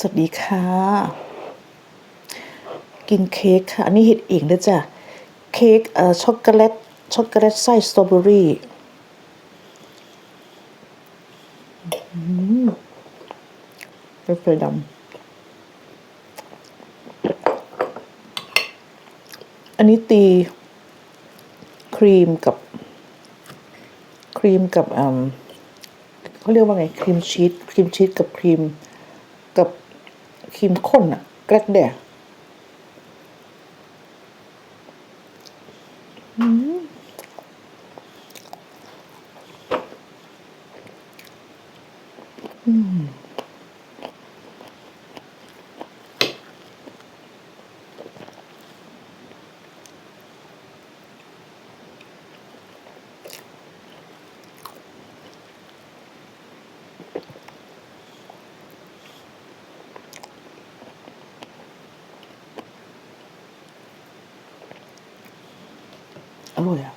สวัสดีค่ะ กินเค้กค่ะ อันนี้เห็ดเองด้วยจ้ะเค้กเอ่อช็อกโกแลตช็อกโกแลตไส้สตรอเบอรี่อืมเป็นไฟดำอันนี้ตี ครีมกับ ครีมกับอืมเขาเรียกว่าไง ครีมชีสครีมชีสกับครีมกับ ครีมข้นอะกระเดะอืม ร่อยอะ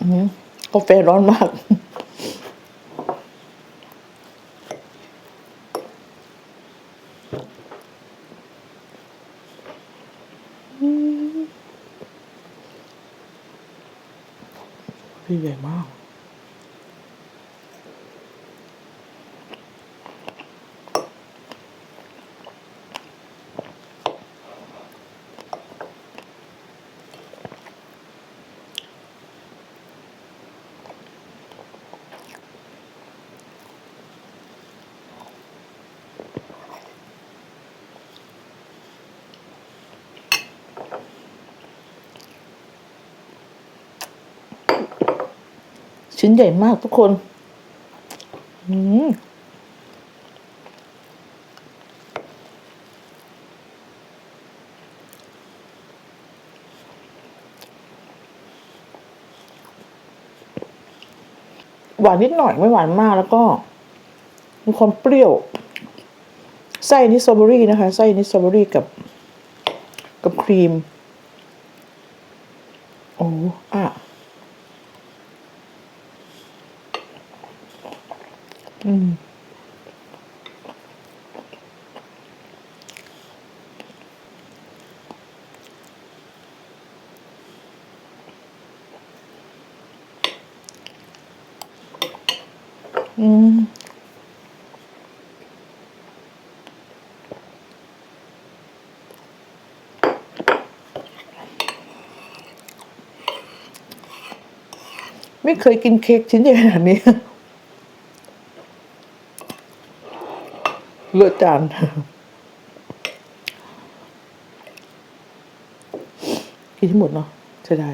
อืมกาแฟร้อนมาก พี่ใหญ่มาก ชิ้นใหญ่มากทุกคน อืมหวานนิดหน่อยไม่หวานมากแล้วก็ มีความเปรี้ยว ไส้นี่สตรอเบอรี่นะคะ ไส้นี่สตรอเบอรี่กับ กับครีม โอ้อะ อืมอืมไม่เคยกินเค้กชิ้นใหญ่ขนาดนี้ เลือดจานกินที่หมดเนาะจะได้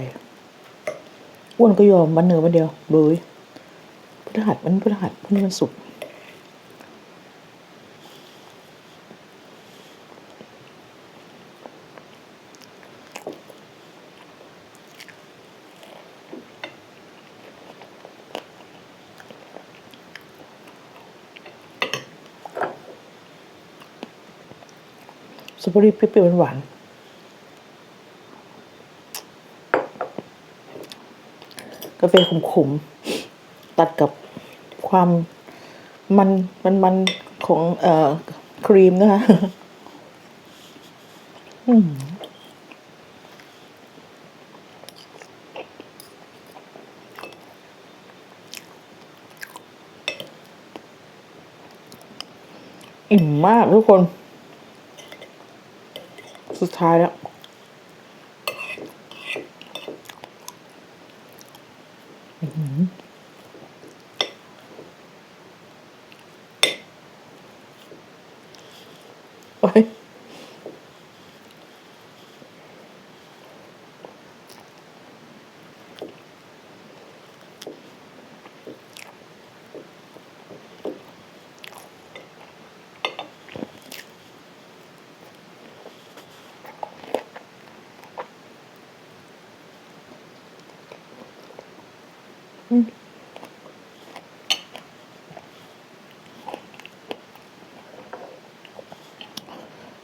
อ้วนก็ยอมวันเหนือวันเดียวเบยพฤหัสมันพฤหัสพรุ่งนี้มันสุกร์ ตรอเบอรี่เปรี้ยวหวานกาแฟขมๆ ตัดกับความมันมันมันของเอ่อครีมนะคะอืมอิ่มมากทุกคน สุดท้ายแล้ว อืม เ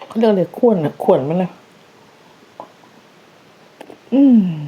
ขาเรียกเลยขวนอะขวนมันนะอืม